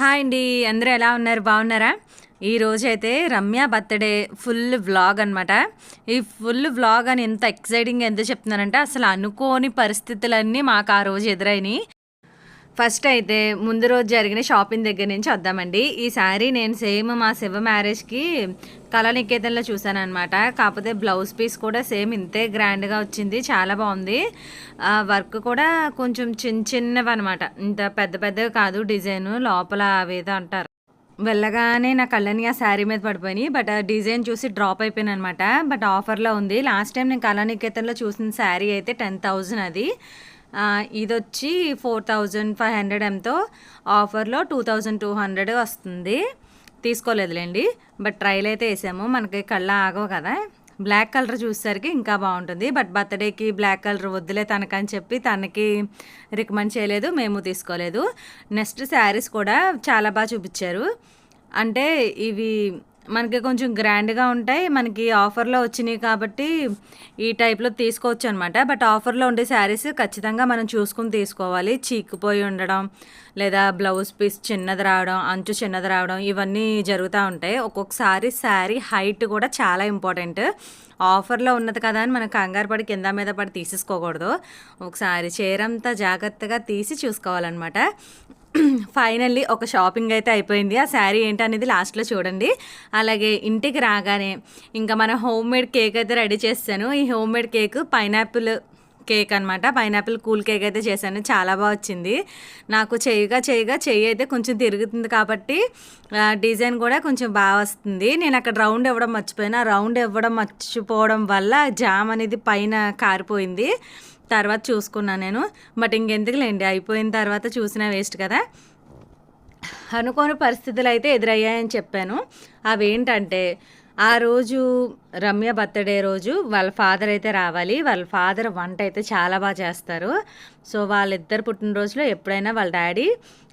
Hi అండి. అందరూ ఎలా ఉన్నారు? బాగున్నారా? ఈ రోజైతే అయితే రమ్య బర్త్డే ఫుల్ వ్లాగ్ అనమాట ఈ ఫుల్ వ్లాగ్ అని ఎంత ఎక్సైటింగ్ ఎంత చెప్తున్నానంటే అసలు అనుకోని పరిస్థితులన్నీ మాకు ఆ రోజు ఎదురైనాయి. ఫస్ట్ అయితే ముందు రోజు జరిగిన షాపింగ్ దగ్గర నుంచి వద్దామండి. ఈ శారీ నేను సేమ్ మా శివ మ్యారేజ్కి కళానికేతన్లో చూసాను అనమాట కాకపోతే బ్లౌజ్ పీస్ కూడా సేమ్ ఇంతే గ్రాండ్గా వచ్చింది. చాలా బాగుంది. ఆ వర్క్ కూడా కొంచెం చిన్న చిన్నవి అనమాట ఇంత పెద్ద పెద్దవి కాదు డిజైన్ లోపల అవేదో అంటారు. వెళ్ళగానే నా కళ్ళని ఆ శారీ మీద పడిపోయినాయి బట్ ఆ డిజైన్ చూసి డ్రాప్ అయిపోయాను అనమాట బట్ ఆఫర్లో ఉంది. లాస్ట్ టైం నేను కళానికేతన్లో చూసిన శారీ అయితే టెన్ థౌజండ్ అది. ఇది వచ్చి ఫోర్ థౌజండ్ ఫైవ్ హండ్రెడ్ ఎంతో. ఆఫర్లో టూ థౌజండ్ టూ హండ్రెడ్ వస్తుంది. తీసుకోలేదులేండి. బట్ ట్రైల్ అయితే వేసాము. మనకి కళ్ళ ఆగవు కదా. బ్లాక్ కలర్ చూసేసరికి ఇంకా బాగుంటుంది. బట్ బర్త్డేకి బ్లాక్ కలర్ వద్దులే తనకని చెప్పి తనకి రికమెండ్ చేయలేదు. మేము తీసుకోలేదు. నెక్స్ట్ శారీస్ కూడా చాలా బాగా చూపించారు. అంటే ఇవి మనకి కొంచెం గ్రాండ్గా ఉంటాయి. మనకి ఆఫర్లో వచ్చినాయి కాబట్టి ఈ టైప్లో తీసుకోవచ్చు అనమాట బట్ ఆఫర్లో ఉండే శారీస్ ఖచ్చితంగా మనం చూసుకుని తీసుకోవాలి. చీక్కుపోయి ఉండడం లేదా బ్లౌజ్ పీస్ చిన్నది రావడం అంచు చిన్నది రావడం ఇవన్నీ జరుగుతూ ఉంటాయి. ఒక్కొక్కసారి శారీ హైట్ కూడా చాలా ఇంపార్టెంట్. ఆఫర్లో ఉన్నది కదా అని మనం కంగారు పడి కింద మీద పడి తీసేసుకోకూడదు. ఒకసారి చీరంతా జాగ్రత్తగా తీసి చూసుకోవాలన్నమాట. ఫైనల్లీ ఒక షాపింగ్ అయితే అయిపోయింది. ఆ శారీ ఏంటనేది లాస్ట్లో చూడండి. అలాగే ఇంటికి రాగానే ఇంకా మన హోమ్ మేడ్ కేక్ అయితే రెడీ చేస్తాను. ఈ home made cake pineapple cake అనమాట పైనాపిల్ కూల్ కేక్ అయితే చేశాను. చాలా బాగా వచ్చింది. నాకు చేయగా చేయగా చెయ్యి అయితే కొంచెం తిరుగుతుంది కాబట్టి డిజైన్ కూడా కొంచెం బాగా వస్తుంది. నేను అక్కడ రౌండ్ ఇవ్వడం మర్చిపోయినా. రౌండ్ ఇవ్వడం మర్చిపోవడం వల్ల జామ్ అనేది పైన కారిపోయింది. తర్వాత చూసుకున్నాను నేను. బట్ ఇంకెందుకులేండి అయిపోయిన తర్వాత చూసినా వేస్ట్ కదా. అనుకోని పరిస్థితులు అయితే ఎదురయ్యాయని చెప్పాను. అవేంటంటే ఆ రోజు రమ్య బర్త్డే రోజు వాళ్ళ ఫాదర్ అయితే రావాలి. వాళ్ళ ఫాదర్ వంట అయితే చాలా బాగా చేస్తారు. సో వాళ్ళిద్దరు పుట్టినరోజులో ఎప్పుడైనా వాళ్ళ డాడీ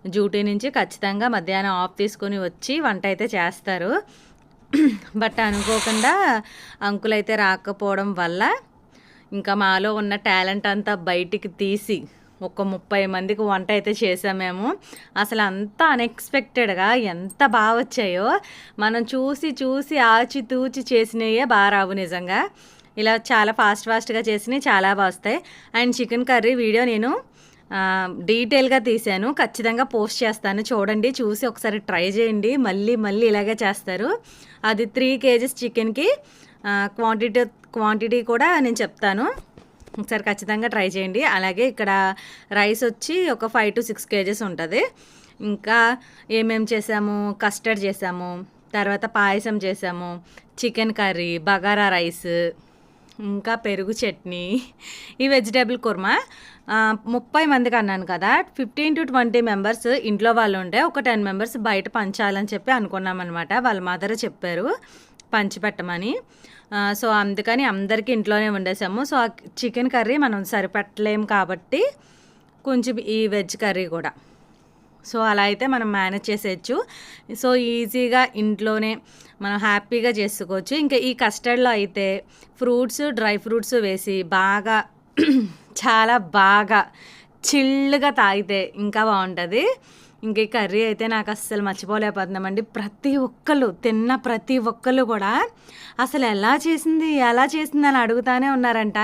డ్యూటీ నుంచి ఖచ్చితంగా మధ్యాహ్నం ఆఫ్ తీసుకొని వచ్చి వంట అయితే చేస్తారు. బట్ అనుకోకుండా అంకుల్ అయితే రాకపోవడం వల్ల ఇంకా మాలో ఉన్న టాలెంట్ అంతా బయటికి తీసి ఒక ముప్పై మందికి వంట అయితే చేసాం మేము. అసలు అంత అన్ఎక్స్పెక్టెడ్గా ఎంత బాగా వచ్చాయో మనం చూసి చూసి ఆచి తూచి చేసినవే బాగా రావు నిజంగా. ఇలా చాలా ఫాస్ట్ ఫాస్ట్గా చేసినవి చాలా బాగా వస్తాయి. అండ్ చికెన్ కర్రీ వీడియో నేను డీటెయిల్గా తీశాను. ఖచ్చితంగా పోస్ట్ చేస్తాను. చూడండి చూసి ఒకసారి ట్రై చేయండి. మళ్ళీ మళ్ళీ ఇలాగే చేస్తారు. అది త్రీ కేజీస్ చికెన్కి క్వాంటిటీ క్వాంటిటీ కూడా నేను చెప్తాను. ఒకసారి ఖచ్చితంగా ట్రై చేయండి. అలాగే ఇక్కడ రైస్ వచ్చి ఒక ఫైవ్ టు సిక్స్ కేజెస్ ఉంటుంది. ఇంకా ఏమేం చేసాము? కస్టర్డ్ చేసాము. తర్వాత పాయసం చేసాము. చికెన్ కర్రీ బగారా రైస్ ఇంకా పెరుగు చట్నీ. ఈ వెజిటేబుల్ కుర్మా ముప్పై మందికి అన్నాను కదా. ఫిఫ్టీన్ టు ట్వంటీ మెంబర్స్ ఇంట్లో వాళ్ళు ఉంటే ఒక టెన్ మెంబర్స్ బయట పంచాలని చెప్పి అనుకున్నాం అనమాట వాళ్ళ మదర్ చెప్పారు. పంచిపెట్టమని. సో అందుకని అందరికీ ఇంట్లోనే వండేసాము. సో ఆ చికెన్ కర్రీ మనం సరిపెట్టలేము కాబట్టి కొంచెం ఈ వెజ్ కర్రీ కూడా. సో అలా అయితే మనం మేనేజ్ చేసేయచ్చు. సో ఈజీగా ఇంట్లోనే మనం హ్యాపీగా చేసుకోవచ్చు. ఇంకా ఈ కస్టర్డ్లో అయితే ఫ్రూట్స్ డ్రై ఫ్రూట్స్ వేసి బాగా చాలా బాగా చిల్లుగా తాగితే ఇంకా బాగుంటుంది. ఇంక ఈ కర్రీ అయితే నాకు అస్సలు మర్చిపోలేకపోతున్నామండి ప్రతి ఒక్కళ్ళు తిన్న ప్రతి ఒక్కళ్ళు కూడా అసలు ఎలా చేసింది ఎలా చేసింది అని అడుగుతానే ఉన్నారంట.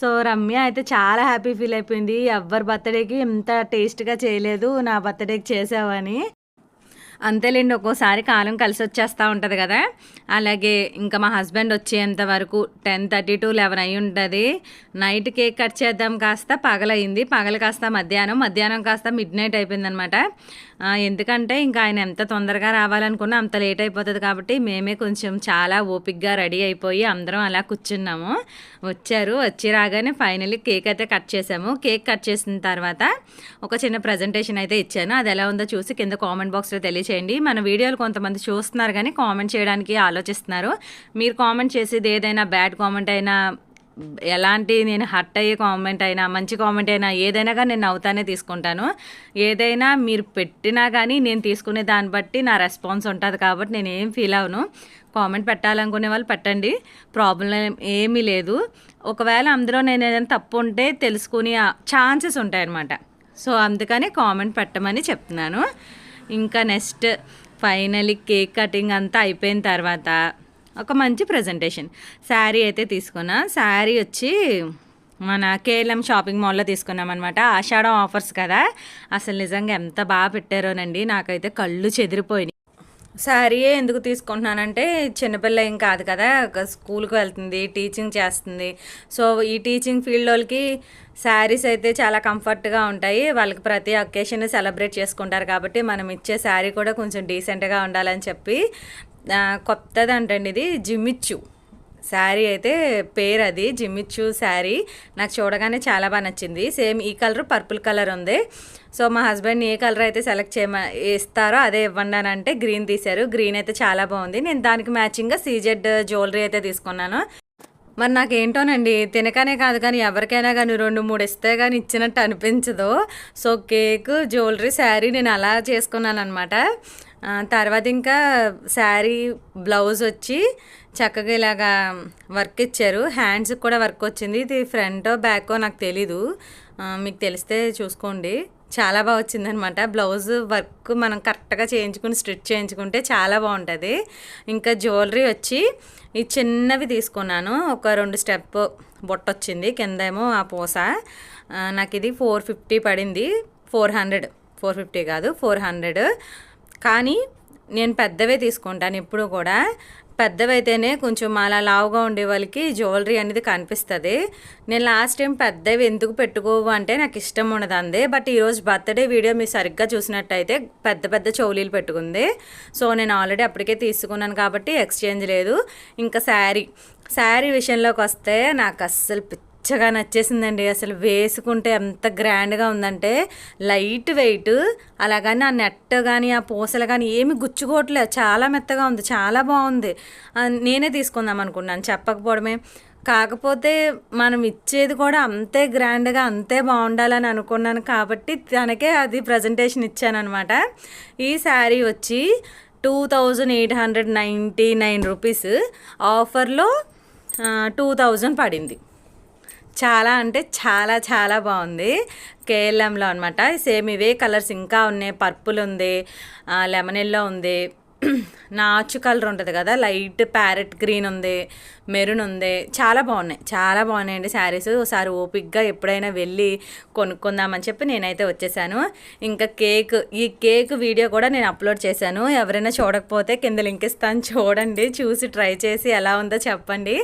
సో రమ్య అయితే చాలా హ్యాపీ ఫీల్ అయిపోయింది. ఎవరి బర్త్డేకి ఇంత టేస్ట్గా చేయలేదు నా బర్త్డేకి చేసావని అంతేలేండి ఒక్కోసారి కాలం కలిసి వచ్చేస్తూ ఉంటుంది కదా. అలాగే ఇంకా మా హస్బెండ్ వచ్చేంత వరకు టెన్ థర్టీ టు లెవెన్ అయి ఉంటుంది. నైట్ కేక్ కట్ చేద్దాం కాస్త పగలయింది. పగల కాస్త మధ్యాహ్నం మధ్యాహ్నం కాస్త మిడ్ నైట్ అయిపోయిందనమాట. ఎందుకంటే ఇంకా ఆయన ఎంత తొందరగా రావాలనుకున్నా అంత లేట్ అయిపోతుంది కాబట్టి మేమే కొంచెం చాలా ఓపిక్గా రెడీ అయిపోయి అందరం అలా కూర్చున్నాము. వచ్చారు వచ్చి రాగానే ఫైనల్లీ కేక్ అయితే కట్ చేసాము. కేక్ కట్ చేసిన తర్వాత ఒక చిన్న ప్రజెంటేషన్ అయితే ఇచ్చాను. అది ఎలా ఉందో చూసి కింద కామెంట్ బాక్స్లో చేయండి. మన వీడియోలు కొంతమంది చూస్తున్నారు కానీ కామెంట్ చేయడానికి ఆలోచిస్తున్నారు. మీరు కామెంట్ చేసేది ఏదైనా బ్యాడ్ కామెంట్ అయినా ఎలాంటి నేను హర్ట్ అయ్యే కామెంట్ అయినా మంచి కామెంట్ అయినా ఏదైనా కానీ నేను నవ్వుతానే తీసుకుంటాను. ఏదైనా మీరు పెట్టినా కానీ నేను తీసుకునే దాన్ని బట్టి నా రెస్పాన్స్ ఉంటుంది కాబట్టి నేను ఏం ఫీల్ అవను కామెంట్ పెట్టాలనుకునే వాళ్ళు పెట్టండి. ప్రాబ్లం ఏమీ లేదు. ఒకవేళ అందులో నేను ఏదైనా తప్పు ఉంటే తెలుసుకునే ఛాన్సెస్ ఉంటాయి అన్నమాట సో అందుకని కామెంట్ పెట్టమని చెప్తున్నాను. ఇంకా నెక్స్ట్ ఫైనలీ కేక్ కటింగ్ అంతా అయిపోయిన తర్వాత ఒక మంచి ప్రజెంటేషన్ శారీ అయితే తీసుకున్నా. శారీ వచ్చి మన కేఎల్ఎం షాపింగ్ మాల్లో తీసుకున్నాం అనమాట ఆషాఢం ఆఫర్స్ కదా. అసలు నిజంగా ఎంత బాగా పెట్టారోనండి. నాకైతే కళ్ళు చెదిరిపోయినాయి. శారీయే ఎందుకు తీసుకుంటున్నానంటే చిన్నపిల్ల ఏం కాదు కదా ఒక స్కూల్కి వెళ్తుంది టీచింగ్ చేస్తుంది. సో ఈ టీచింగ్ ఫీల్డ్ వాళ్ళకి శారీస్ అయితే చాలా కంఫర్ట్గా ఉంటాయి. వాళ్ళకి ప్రతి అకేషన్ సెలబ్రేట్ చేసుకుంటారు కాబట్టి మనం ఇచ్చే శారీ కూడా కొంచెం డీసెంట్గా ఉండాలని చెప్పి కొత్తది అంటండి ఇది జిమ్మిచ్చు శారీ అయితే పేరు అది జిమ్మిచ్చు శారీ. నాకు చూడగానే చాలా బాగా నచ్చింది. సేమ్ ఈ కలర్ పర్పుల్ కలర్ ఉంది. సో మా హస్బెండ్ ఏ కలర్ అయితే సెలెక్ట్ చేయమ ఇస్తారో అదే ఇవ్వండి అని అంటే గ్రీన్ తీశారు. గ్రీన్ అయితే చాలా బాగుంది. నేను దానికి మ్యాచింగ్గా సీజెడ్ జ్యువెలరీ అయితే తీసుకున్నాను. మరి నాకేంటోనండి తినకనే కాదు కానీ ఎవరికైనా కానీ రెండు మూడు ఇస్తే కానీ ఇచ్చినట్టు అనిపించదు. సో కేక్ జ్యువెలరీ శారీ నేను అలా చేసుకున్నాను అనమాట తర్వాత ఇంకా శారీ బ్లౌజ్ వచ్చి చక్కగా ఇలాగా వర్క్ ఇచ్చారు. హ్యాండ్స్కి కూడా వర్క్ వచ్చింది. ఇది ఫ్రంటో బ్యాకో నాకు తెలీదు. మీకు తెలిస్తే చూసుకోండి. చాలా బాగా వచ్చిందనమాట. బ్లౌజ్ వర్క్ మనం కరెక్ట్గా చేయించుకుని స్టిచ్ చేయించుకుంటే చాలా బాగుంటుంది. ఇంకా జ్యువెలరీ వచ్చి ఈ చిన్నవి తీసుకున్నాను. ఒక రెండు స్టెప్ బొట్ట వచ్చింది. కిందేమో ఆ పూస. నాకు ఇది ఫోర్ ఫిఫ్టీ పడింది. ఫోర్ హండ్రెడ్ ఫోర్ ఫిఫ్టీ కాదు. ఫోర్ హండ్రెడ్ కానీ నేను పెద్దవే తీసుకుంటాను ఎప్పుడు కూడా. పెద్దవైతేనే కొంచెం అలా లావుగా ఉండే వాళ్ళకి జ్యువెలరీ అనేది కనిపిస్తుంది. నేను లాస్ట్ టైం పెద్దవి ఎందుకు పెట్టుకోవు అంటే నాకు ఇష్టం ఉండదు అందే బట్ ఈరోజు బర్త్డే వీడియో మీరు సరిగ్గా చూసినట్టయితే పెద్ద పెద్ద చౌలీలు పెట్టుకుంది. సో నేను ఆల్రెడీ అప్పటికే తీసుకున్నాను కాబట్టి ఎక్స్చేంజ్ లేదు. ఇంకా శారీ శారీ విషయంలోకి వస్తే నాకు అస్సలు పిచ్చగా నచ్చేసిందండి. అసలు వేసుకుంటే ఎంత గ్రాండ్గా ఉందంటే లైట్ వెయిట్ అలాగని ఆ నెట్ కానీ ఆ పూసలు కానీ ఏమి గుచ్చుకోవట్లేదు. చాలా మెత్తగా ఉంది చాలా బాగుంది. నేనే తీసుకుందాం అనుకున్నాను చెప్పకపోవడమే. కాకపోతే మనం ఇచ్చేది కూడా అంతే గ్రాండ్గా అంతే బాగుండాలని అనుకున్నాను కాబట్టి తనకే అది ప్రజెంటేషన్ ఇచ్చానమాట ఈ శారీ వచ్చి two thousand eight hundred ninety nine rupees. ఆఫర్లో టూ థౌజండ్ పడింది. చాలా అంటే చాలా చాలా బాగుంది. కేఎల్ఎంలో అనమాట సేమ్ ఇవే కలర్స్ ఇంకా ఉన్నాయి. పర్పుల్ ఉంది లెమన్ ఎల్లో ఉంది. నాచు కలర్ ఉంటుంది కదా లైట్ ప్యారెట్ గ్రీన్ ఉంది మెరూన్ ఉంది. చాలా బాగున్నాయి. చాలా బాగున్నాయండి శారీస్. ఒకసారి ఓపిక్గా ఎప్పుడైనా వెళ్ళి కొనుక్కుందామని చెప్పి నేనైతే వచ్చేసాను. ఇంకా కేక్ ఈ కేక్ వీడియో కూడా నేను అప్లోడ్ చేశాను. ఎవరైనా చూడకపోతే కింద లింక్ ఇస్తాను. చూడండి చూసి ట్రై చేసి ఎలా ఉందో చెప్పండి.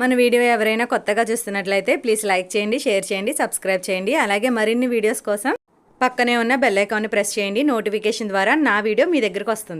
మన వీడియో ఎవరైనా కొత్తగా చూస్తున్నట్లయితే ప్లీజ్ లైక్ చేయండి షేర్ చేయండి సబ్స్క్రైబ్ చేయండి. అలాగే మరిన్ని వీడియోస్ కోసం పక్కనే ఉన్న బెల్ ఐకాన్ని ప్రెస్ చేయండి. నోటిఫికేషన్ ద్వారా నా వీడియో మీ దగ్గరకు వస్తుంది.